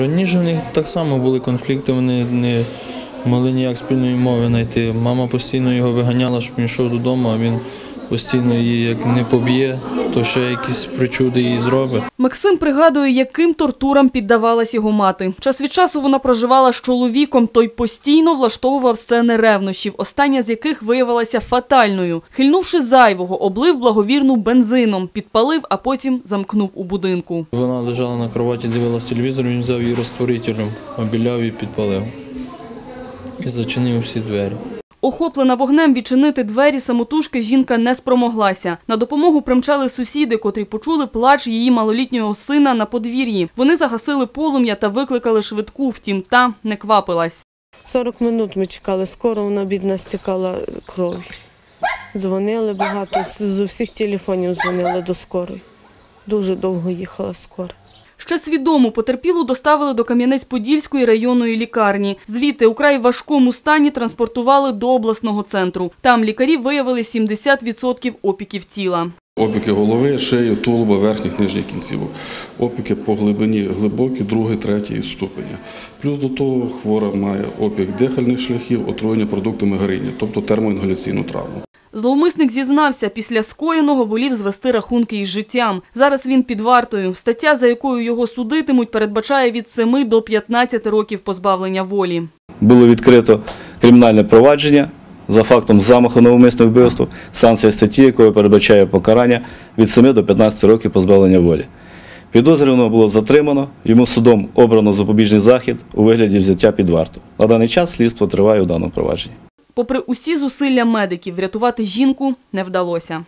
Раніше в них так само були конфлікти, вони не могли ніяк спільної мови знайти. Мама постійно його виганяла, щоб він йшов додому, а він постійно її як не поб'є, то ще якісь причуди їй зробить. Максим пригадує, яким тортурам піддавалась його мати. Час від часу вона проживала з чоловіком, той постійно влаштовував сцени ревнощів, остання з яких виявилася фатальною. Хильнувши зайвого, облив благовірну бензином, підпалив, а потім замкнув у будинку. Вона лежала на кроваті, дивилась телевізор, він взяв її розтворителем, обіляв і підпалив. І зачинив всі двері. Охоплена вогнем відчинити двері самотужки жінка не спромоглася. На допомогу примчали сусіди, котрі почули плач її малолітнього сина на подвір'ї. Вони загасили полум'я та викликали швидку, втім та не квапилась. 40 минут ми чекали, скоро вона бідна стікала кров'ю. Дзвонили багато, з усіх телефонів дзвонили до скорої. Дуже довго їхала скора. Ще свідому потерпілу доставили до Кам'янець-Подільської районної лікарні. Звідти у край важкому стані транспортували до обласного центру. Там лікарі виявили 70% опіків тіла. Опіки голови, шиї, тулуба, верхніх нижніх кінцівок. Опіки по глибині глибокі, другий, третій ступеня. Плюс до того хвора має опік дихальних шляхів, отруєння продуктами горіння, тобто термоінгаляційну травму. Зловмисник зізнався, після скоєного волів звести рахунки із життям. Зараз він під вартою. Стаття, за якою його судитимуть, передбачає від 7 до 15 років позбавлення волі. було відкрито кримінальне провадження за фактом замаху на умисне вбивство, санкція статті, якою передбачає покарання від 7 до 15 років позбавлення волі. Підозрюваного було затримано, йому судом обрано запобіжний захід у вигляді взяття під варту. На даний час слідство триває у даному провадженні. Попри усі зусилля медиків, врятувати жінку не вдалося.